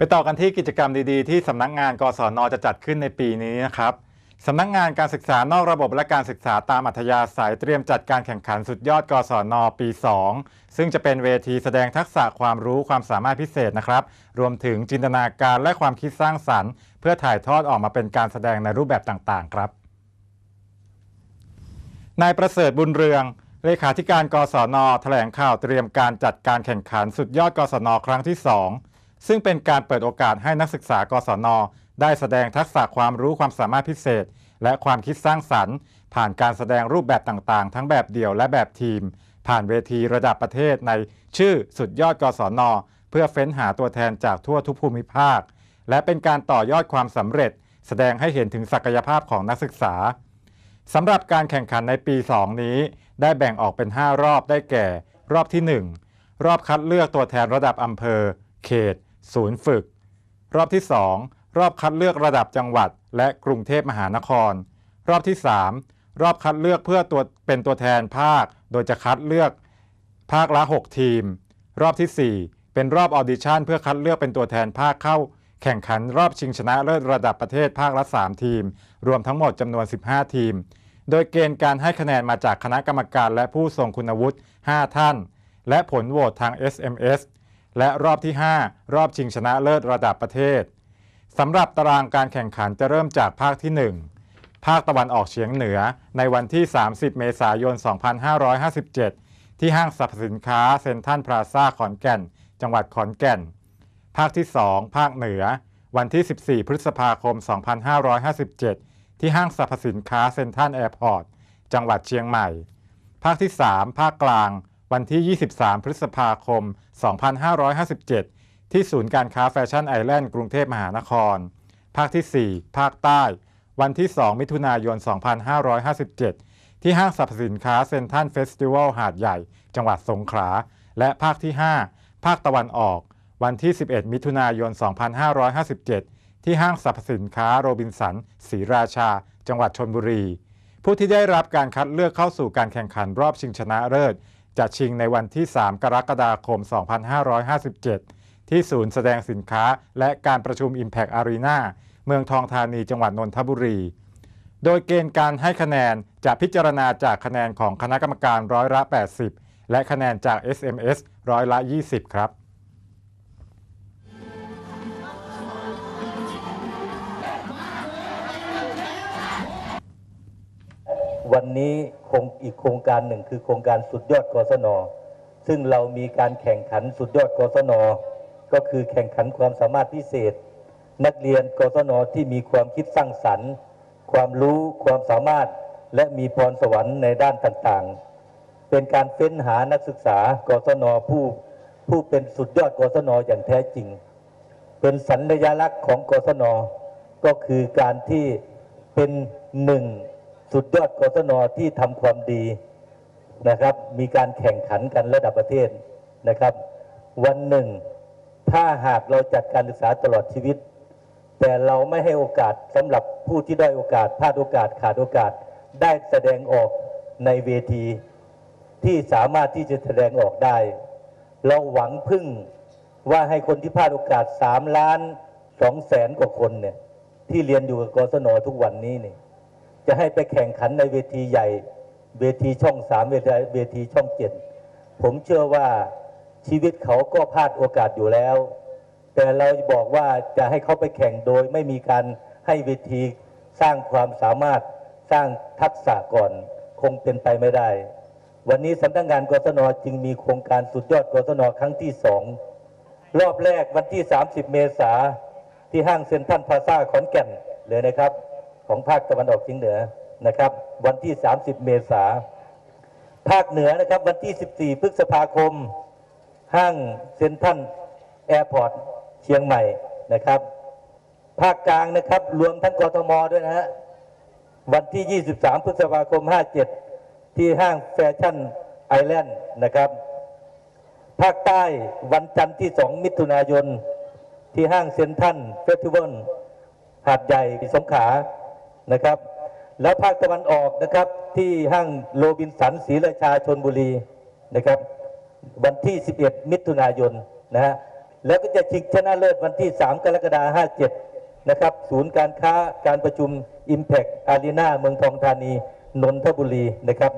ไปต่อกันที่กิจกรรมดีๆ ที่สำนักงานกศนจะจัดขึ้นในปีนี้นะครับสำนักงานการศึกษานอกระบบและการศึกษาตามอัธยาศัยเตรียมจัดการแข่งขันสุดยอดกศนปี 2 ซึ่งจะเป็นเวทีแสดงทักษะความรู้ความสามารถพิเศษนะครับ รวมถึงจินตนาการและความคิดสร้างสรรค์ เพื่อถ่ายทอดออกมาเป็นการแสดงในรูปแบบต่างๆ ครับนายประเสริฐบุญเรืองเลขาธิการกศนแถลงข่าวเตรียมการจัดการแข่งขันสุดยอดกศนครั้งที่ 2 ซึ่งเป็นการเปิดโอกาสให้นักศึกษากศน ได้แสดงทักษะความรู้ความสามารถพิเศษ และความคิดสร้างสรรค์ ผ่านการแสดงรูปแบบต่างๆ ทั้งแบบเดี่ยวและแบบทีม ผ่านเวทีระดับประเทศในชื่อสุดยอดกศน เพื่อเฟ้นหาตัวแทนจากทั่วทุกภูมิภาค และเป็นการต่อยอดความสำเร็จ แสดงให้เห็นถึงศักยภาพของนักศึกษาสำหรับการแข่งขันในปี 2 นี้ ได้แบ่งออกเป็น 5 รอบได้แก่ รอบที่ 1 รอบคัดเลือกตัวแทนระดับอำเภอ เขต ศูนย์ฝึก รอบที่ 2 รอบคัดเลือกระดับจังหวัด และกรุงเทพมหานคร รอบที่ 3 รอบคัดเลือกเพื่อตัวเป็นตัวแทนภาค โดยจะคัดเลือกภาคละ 6 ทีม รอบทีสี่ 4 เป็นรอบออดิชั่นเพื่อคัดเลือกเป็นตัวแทนภาคเข้า แข่งขันรอบชิงชนะเลิศระดับประเทศภาคละ 3 ทีม รวมทั้งหมดจำนวน 15 ทีม โดยเกณฑ์การให้คะแนนมาจากคณะกรรมการและผู้ทรงคุณวุฒิ 5 ท่าน และผลโหวตทาง SMS และรอบที่ 5 รอบชิงชนะเลิศระดับประเทศสำหรับตารางการแข่งขันจะเริ่มจากภาคที่ 1 ภาคตะวันออกเฉียงเหนือ ในวันที่ 30 เมษายน 2557 ที่ห้างสรรพสินค้าเซ็นทรัลพลาซ่าขอนแก่น จังหวัดขอนแก่น ภาคที่ 2 ภาคเหนือ วันที่ 14 พฤษภาคม 2557 ที่ห้างสรรพสินค้าเซ็นทรัลแอร์พอร์ต จังหวัดเชียงใหม่ ภาคที่ 3 ภาคกลาง วันที่ 23 พฤษภาคม 2557 ที่ศูนย์การค้าแฟชั่นไอแลนด์กรุงเทพมหานคร ภาคที่ 4 ภาคใต้ วันที่ 2 มิถุนายน 2557 ที่ห้างสรรพสินค้าเซ็นทรัลเฟสติวัลหาดใหญ่ จังหวัดสงขลา และภาคที่ 5 ภาคตะวันออก วันที่ 11 มิถุนายน 2557 ที่ห้างสรรพสินค้าโรบินสันศรีราชา จังหวัดชนบุรี ผู้ที่ได้รับการคัดเลือกเข้าสู่การแข่งขันรอบชิงชนะเลิศ จะชิงในวันที่ 3 กรกฎาคม 2557 ที่ศูนย์แสดงสินค้าและการประชุม Impact Arena เมืองทองธานีจังหวัดนนทบุรี โดยเกณฑ์การให้คะแนนจะพิจารณาจากคะแนนของคณะกรรมการร้อยละ 80 และคะแนนจาก SMS ร้อยละ 20 ครับ วันนี้คงอีกโครงการหนึ่งคือโครงการสุดยอดกศน ซึ่งเรามีการแข่งขันสุดยอดกศน ก็คือแข่งขันความสามารถพิเศษ นักเรียนกศนที่มีความคิดสร้างสรรค์ ความรู้ความสามารถและมีพรสวรรค์ในด้านต่างๆ เป็นการเฟ้นหานักศึกษากศนผู้ผู้เป็นสุดยอดกศนอย่างแท้จริง เป็นสัญลักษณ์ของกศนก็คือการที่เป็นหนึ่ง สุดยอดกศนที่ทำความดีนะครับ มีการแข่งขันกันระดับประเทศนะครับ วันหนึ่ง ถ้าหากเราจัดการศึกษาตลอดชีวิต แต่เราไม่ให้โอกาสสำหรับผู้ที่ได้โอกาสพลาดโอกาสขาดโอกาสได้แสดงออกในเวทีที่สามารถที่จะแสดงออกได้ เราหวังพึ่งว่าให้คนที่พลาดโอกาสสามล้านสองแสนกว่าคนเนี่ยที่เรียนอยู่กับกศนทุกวันนี้เนี่ย จะให้ไปแข่งขันในเวทีใหญ่ เวทีช่องสามเวทีเวทีช่องเจ็ดผมเชื่อว่าชีวิตเขาก็พลาดโอกาสอยู่แล้ว แต่เราบอกว่าจะให้เขาไปแข่งโดยไม่มีการให้เวทีสร้างความสามารถสร้างทักษะก่อนคงเป็นไปไม่ได้ วันนี้สำนักงานกศนจึงมีโครงการสุดยอดกศนครั้งที่สองรอบแรกวันที่ 30 เมษาที่ห้างเซ็นทรัลพลาซ่าขอนแก่นเลยนะครับ ของภาคตะวันออกเฉียงเหนือนะครับ วันที่ 30 เมษาภาคเหนือนะครับวันที่ 14 พฤษภาคม ห้างเซ็นทรัลแอร์พอร์ตเชียงใหม่นะครับ ภาคกลางนะครับรวมทั้งกทมด้วยนะฮะวันที่ 23 พฤษภาคม 57 ที่ห้างแฟชั่นไอแลนด์นะครับ ภาคใต้วันจันทร์ที่ 2 มิถุนายน ที่ห้างเซ็นทรัลเฟสติวัลหาดใหญ่สงขลา นะครับ แล้วภาคตะวันออกนะครับที่ห้างโรบินสันศรีราชาชนบุรีนะครับ วันที่ 11 มิถุนายนนะฮะแล้วก็จะชิงชนะเลิศวันที่ 3 กรกฎาคม57 นะครับ ศูนย์การค้าการประชุม Impact Arena เมืองทองธานี นนทบุรีนะครับ